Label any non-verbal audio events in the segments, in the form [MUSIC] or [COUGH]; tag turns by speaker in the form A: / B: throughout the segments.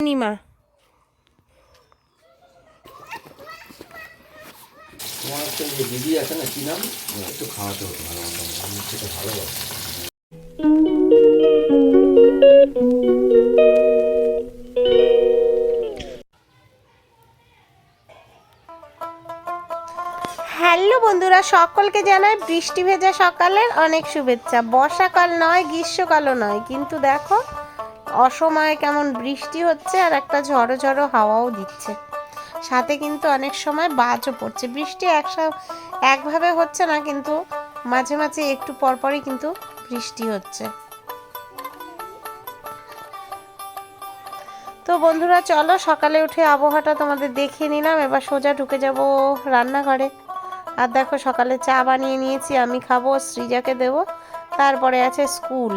A: নিমা
B: তোমার একটা যে দিদি আছে না কি নাম? একটু খাওয়াতে হতো ভালো মতো সেটা ভালোবাসি।
A: হ্যালো বন্ধুরা সকলকে জানাই বৃষ্টি ভেজা সকালের অনেক শুভেচ্ছা। বর্ষাকাল নয় গ্রীষ্মকালও নয় কিন্তু দেখো অসময়ে কেমন বৃষ্টি হচ্ছে আর একটা ঝড়ো ঝড়ো হাওয়াও দিচ্ছে। সাথে কিন্তু অনেক সময় বাজও পড়ছে। বৃষ্টি একসা, একভাবে হচ্ছে না, কিন্তু মাঝে মাঝে একটু পরপরই কিন্তু বৃষ্টি হচ্ছে। তো বন্ধুরা, চলো সকালে উঠে আবহাওয়াটা তোমাদের দেখিয়ে নিলাম। এবার সোজা ঢুকে যাব রান্নাঘরে। আর দেখো সকালে চা বানিয়ে নিয়েছি, আমি খাব সৃজাকে দেব, তারপরে আছে স্কুল।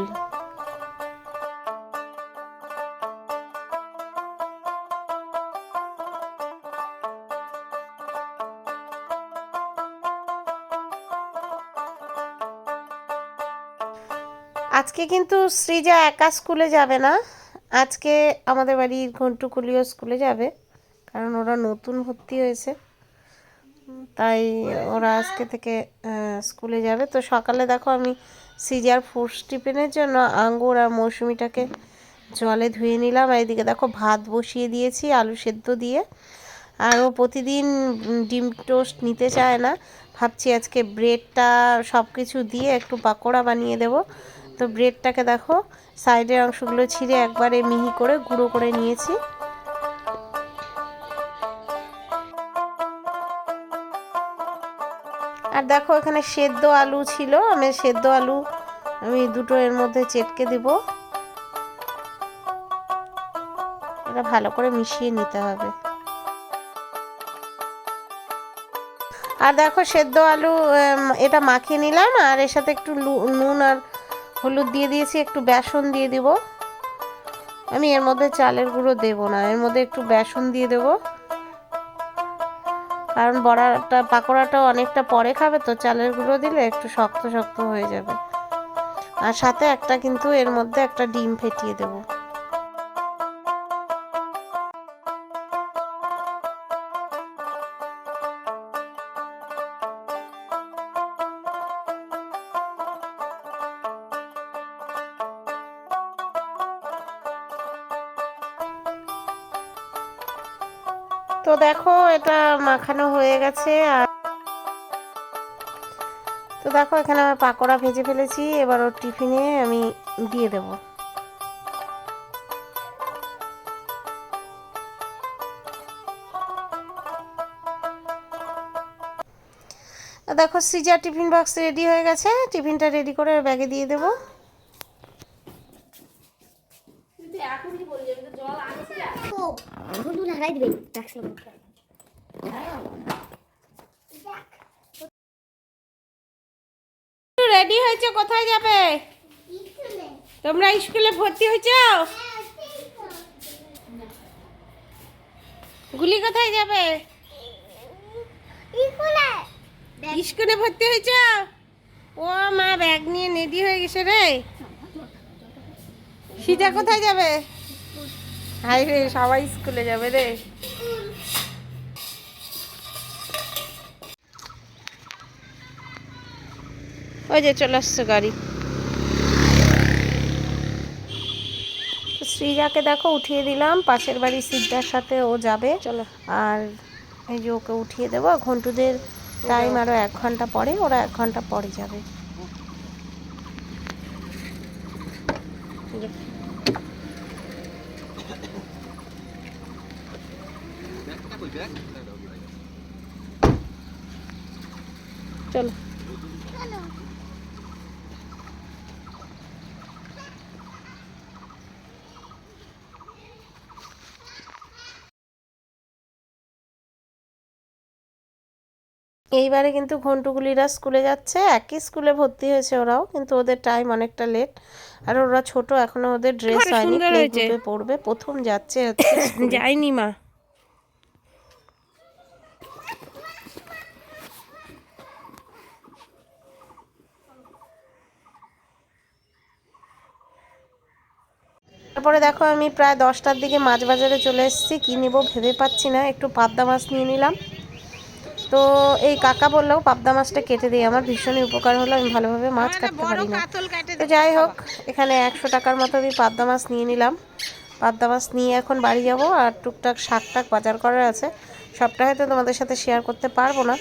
A: আজকে কিন্তু সৃজা একা স্কুলে যাবে না। আজকে আমাদের বাড়ির ঘন্টুকুলিও স্কুলে যাবে, কারণ ওরা নতুন ভর্তি হয়েছে। তাই ওরা আজকে থেকে স্কুলে যাবে। তো সকালে দেখো আমি সিজার ফুড টিফিনের জন্য আঙ্গুর আর মৌসুমিটাকে জলে ধুয়ে নিলাম। আর এদিকে দেখো ভাত বসিয়ে দিয়েছি, আলু সেদ্ধ দিয়ে। আর ও প্রতিদিন ডিম টোস্ট নিতে চায় না। ভাবছি আজকে ব্রেডটা সব কিছু দিয়ে একটু পাকোড়া বানিয়ে দেব। তো ব্রেডটাকে দেখো সাইডের অংশগুলো ছিঁড়ে একবারে মিহি করে গুঁড়ো করে নিয়েছি। আর দেখো, এখানে সেদ্ধ আলু ছিল, আমি সেদ্ধ আলু আমি দুটো এর মধ্যে চেটকে দিব। এটা ভালো করে মিশিয়ে নিতে হবে। আর দেখো, সেদ্ধ আলু এটা মাখিয়ে নিলাম, আর এর সাথে একটু নুন আর হলুদ দিয়ে দিয়েছি, একটু বেসন দিয়ে দিব। আমি এর মধ্যে চালের গুঁড়ো দেব না, এর মধ্যে একটু বেসন দিয়ে দেব। কারণ বড়াটা, পাকোড়াটা অনেকটা পরে খাবে তো, চালের গুঁড়ো দিলে একটু শক্ত শক্ত হয়ে যাবে। আর সাথে একটা কিন্তু এর মধ্যে একটা ডিম ফেটিয়ে দেবো। তো দেখো, এটা মাখানো হয়ে গেছে আর তো দেখো, এখানে আমি পাকোড়া ভেজে ফেলেছি। এবার ওর টিফিনে আমি দিয়ে দেব। দেখো, সিজার টিফিন বক্স রেডি হয়ে গেছে। টিফিনটা রেডি করে ব্যাগে দিয়ে দেবো।
C: হলুদ লাগাই দিবে রাখছিলাম
A: রেডি হয়েছে? কোথায় যাবে? তোমরা স্কুলে ভর্তি হয়েছ? গুলি কোথায় যাবে? স্কুলে ভর্তি হয়েছ? ও মা ব্যাগ নিয়ে রেডি হয়ে গেছে রে। সিজা কোথায় যাবে? হাই রে সবাই স্কুলে যাবে রে। ওই যে চলে আসছে গাড়ি। শ্রীজাকে দেখো উঠিয়ে দিলাম। পাশের বাড়ি সিদ্ধার সাথে ও যাবে। চলো। আর এই যে ওকে উঠিয়ে দেবো। ঘন্টুদের টাইম আরও এক ঘণ্টা পরে ওরা এক ঘণ্টা পরে যাবে। চলো। এইবারে কিন্তু ঘন্টুগুলিরা স্কুলে যাচ্ছে। একই স্কুলে ভর্তি হয়েছে ওরাও কিন্তু ওদের টাইম অনেকটা লেট আর ওরা ছোট এখনও ওদের ড্রেস হয়নি পড়বে প্রথম যাচ্ছে [COUGHS] যাইনি মা। তারপরে দেখো আমি প্রায় দশটার দিকে মাছ বাজারে চলে এসেছি। কী নিব ভেবে পাচ্ছি না একটু পাবদা মাছ নিয়ে নিলাম। তো এই কাকা বললেও পাবদা মাছটা কেটে দিই। আমার ভীষণই উপকার হলো আমি ভালোভাবে মাছ কাটতে পারি না। তো যাই হোক এখানে একশো টাকার মতো আমি পাবদা মাছ নিয়ে নিলাম। পাবদা মাছ নিয়ে এখন বাড়ি যাব আর টুকটাক শাক টাক বাজার করার আছে। সবটা হয়তো তোমাদের সাথে শেয়ার করতে পারব না।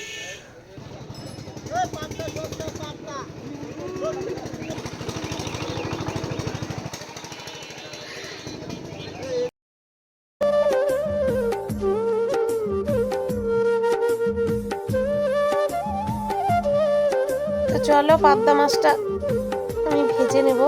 A: চলো পাবদা মাছটা আমি ভেজে নেব।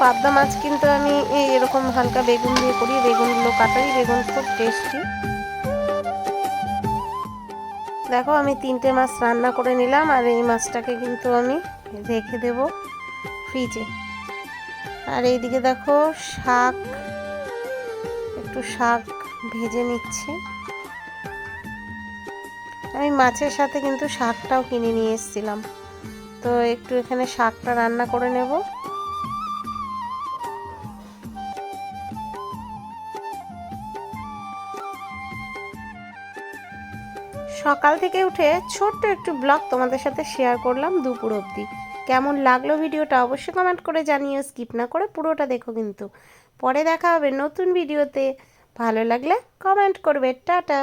A: পাবদা মাছ কিন্তু আমি এরকম হালকা বেগুন দিয়ে করি, বেগুনগুলো কাটাই, বেগুন খুব টেস্টি দেখো, আমি তিনটে মাছ রান্না করে নিলাম, আর এই মাছটাকে কিন্তু আমি রেখে দেব ফ্রিজে আর এইদিকে দেখো, শাক, একটু শাক ভেজে নিচ্ছে। আমি মাছের সাথে কিন্তু শাকটাও কিনে নিয়ে এসেছিলাম। তো একটু এখানে শাকটা রান্না করে নেব। সকাল থেকে উঠে ছোট্ট একটু ব্লগ তোমাদের সাথে শেয়ার করলাম দুপুর অবধি। কেমন লাগল ভিডিওটা অবশ্যই কমেন্ট করে জানিও স্কিপ না করে পুরোটা দেখো কিন্তু। পরে দেখা হবে নতুন ভিডিওতে। ভালো লাগলে কমেন্ট করবে, টাটা।